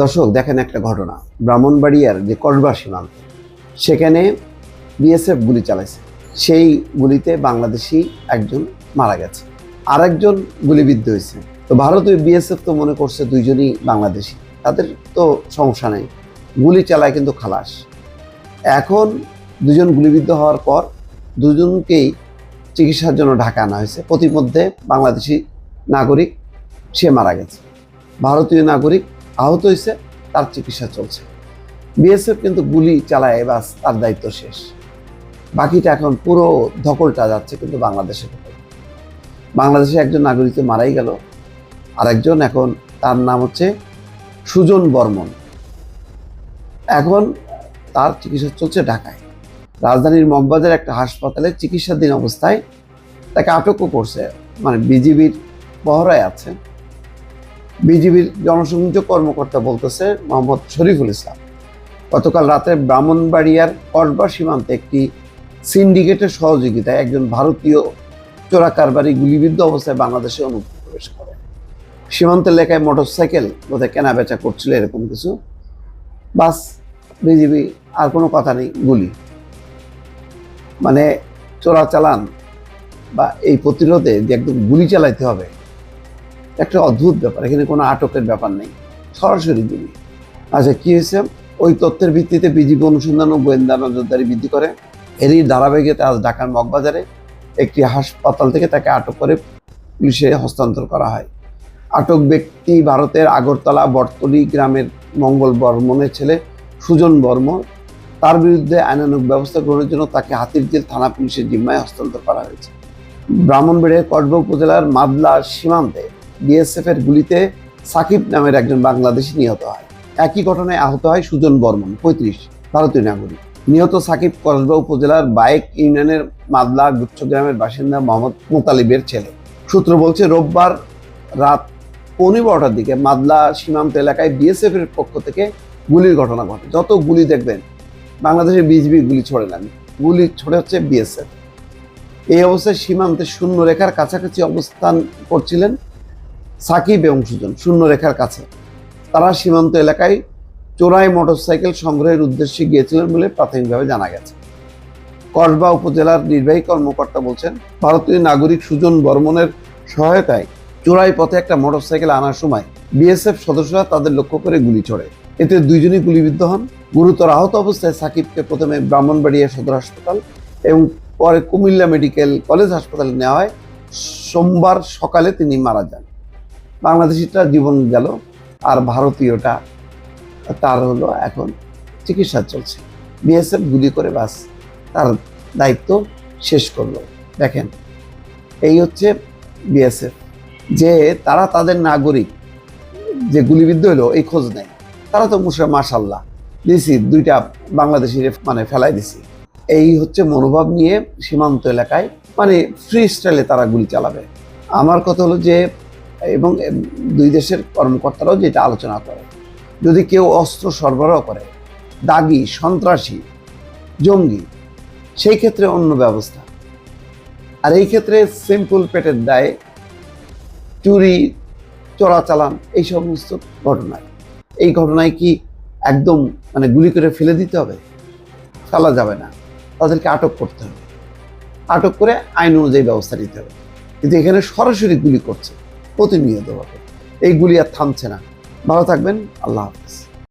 দর্শক, দেখেন একটা ঘটনা। ব্রাহ্মণবাড়িয়ার যে কসবা সীমান্ত, সেখানে বিএসএফ গুলি চালাইছে। সেই গুলিতে বাংলাদেশি একজন মারা গেছে। আরেকজন গুলিবিদ্ধ হয়েছে। তো ভারতীয় বিএসএফ তো মনে করছে দুইজনই বাংলাদেশি। তাদের তো সমস্যা নেই। গুলি চালায় কিন্তু খালাস। এখন দুজন গুলিবিদ্ধ হওয়ার পর দুজনকেই চিকিৎসার জন্য ঢাকা আনা হয়েছে। প্রতিমধ্যে বাংলাদেশি নাগরিক, সে মারা গেছে। ভারতীয় নাগরিক আহত হয়েছে, তার চিকিৎসা চলছে। বিএসএফ কিন্তু গুলি চালায় বাস তার দায়িত্ব শেষ। বাকিটা এখন পুরো ধকলটা যাচ্ছে কিন্তু বাংলাদেশের বাংলাদেশে একজন নাগরিক মারাই গেল। আরেকজন এখন, তার নাম হচ্ছে সুজন বর্মন। এখন তার চিকিৎসা চলছে ঢাকায়। রাজধানীর মগবাজার একটা হাসপাতালে চিকিৎসাধীন অবস্থায় তাকে আটকও করছে। মানে বিজিবির পহরায় আছে। বিজিবির জনসংযোগ কর্মকর্তা বলতেছে মোহাম্মদ শরীফুল ইসলাম। গতকাল রাতে ব্রাহ্মণবাড়িয়ার কসবা সীমান্তে একটি সিন্ডিকেটের সহযোগিতায় একজন ভারতীয় চোরা কারবারি গুলিবিদ্ধ অবস্থায় বাংলাদেশে অনুপ্রবেশ করে। সীমান্ত এলাকায় মোটরসাইকেল বোধহয় কেনা বেচা করছিল এরকম কিছু। বাস, বিজিবি, আর কোনো কথা নেই, গুলি। মানে চোরাচালান বা এই প্রতিরোধে যে একদম গুলি চালাইতে হবে একটা অদ্ভুত ব্যাপার, এখানে কোনো আটকের ব্যাপার নেই। সরাসরি গুলি আচ্ছা কী হয়েছে? ওই তথ্যের ভিত্তিতে বিজিবি অনুসন্ধান ও গোয়েন্দা নজরদারি বৃদ্ধি করে। এরই ধারাবাহিকতা আজ ঢাকার মগবাজারে একটি হাসপাতাল থেকে তাকে আটক করে পুলিশে হস্তান্তর করা হয়। আটক ব্যক্তি ভারতের আগরতলা বটতলি গ্রামের মঙ্গল বর্মনের ছেলে সুজন বর্মন তার বিরুদ্ধে আইনানুগ ব্যবস্থা গ্রহণের জন্য তাকে হাতিরঝিল থানা পুলিশের জিম্মায় হস্তান্তর করা হয়েছে। ব্রাহ্মণবাড়িয়ার কসবা উপজেলার মাদলা সীমান্তে বিএসএফ এর গুলিতে সাকিব নামের একজন বাংলাদেশি নিহত হয়। একই ঘটনায় আহত হয় সুজন বর্মন, পঁয়ত্রিশ, ভারতীয় নাগরিক। নিহত সাকিব কসবা উপজেলার বাইক ইউনিয়নের মাদলা গুচ্ছ গ্রামের বাসিন্দা মোহাম্মদ মোতালিবের ছেলে। সূত্র বলছে, রোববার রাত পৌনে বারোটার দিকে মাদলা সীমান্ত এলাকায় বিএসএফ এর পক্ষ থেকে গুলির ঘটনা ঘটে। যত গুলি দেখবেন, বাংলাদেশের বিজিবি গুলি ছড়ে না। গুলি ছড়ে হচ্ছে বিএসএফ এই অবস্থায় সীমান্তে শূন্য রেখার কাছাকাছি অবস্থান করছিলেন সাকিব এবং সুজন শূন্য রেখার কাছে। তারা সীমান্ত এলাকায় চোরাই মোটরসাইকেল সংগ্রহের উদ্দেশ্যে গিয়েছিলেন বলে প্রাথমিকভাবে জানা গেছে। কসবা উপজেলার নির্বাহী কর্মকর্তা বলছেন, ভারতীয় নাগরিক সুজন বর্মনের সহায়তায় চোরাই পথে একটা মোটরসাইকেল আনার সময় বিএসএফ সদস্যরা তাদের লক্ষ্য করে গুলি ছোড়ে। এতে দুইজনই গুলিবিদ্ধ হন। গুরুতর আহত অবস্থায় সাকিবকে প্রথমে ব্রাহ্মণবাড়িয়া সদর হাসপাতাল এবং পরে কুমিল্লা মেডিকেল কলেজ হাসপাতালে নেওয়া হয়। সোমবার সকালে তিনি মারা যান। বাংলাদেশিটা জীবন গেল আর ভারতীয়টা তার হলো এখন চিকিৎসা চলছে। বিএসএফ গুলি করে বাস তার দায়িত্ব শেষ করল। দেখেন, এই হচ্ছে বিএসএফ। যে তারা তাদের নাগরিক, যে গুলিবিদ্ধ হলো, এই খোঁজ নেয়। তারা তো মুসা মাশাল্লাহ দিছি, দুইটা বাংলাদেশি মানে ফেলাই দিছি। এই হচ্ছে মনোভাব নিয়ে সীমান্ত এলাকায় মানে ফ্রি স্টাইলে তারা গুলি চালাবে। আমার কথা হলো যে এবং দুই দেশের কর্মকর্তারাও যেটা আলোচনা করে। যদি কেউ অস্ত্র সরবরাহ করে, দাগি, সন্ত্রাসী, জঙ্গি, সেই ক্ষেত্রে অন্য ব্যবস্থা। আর এই ক্ষেত্রে সিম্পল পেটের দায়ে চুরি, চোরাচালান, এই সমস্ত ঘটনায়। এই ঘটনায় কি একদম মানে গুলি করে ফেলে দিতে হবে? ফেলা যাবে না। তাদেরকে আটক করতে হবে। আটক করে আইন অনুযায়ী ব্যবস্থা নিতে হবে। কিন্তু এখানে সরাসরি গুলি করছে। প্রতিনিয়তভাবে এই গুলিয়া আর থামছে না। ভালো থাকবেন। আল্লাহ হাফিজ।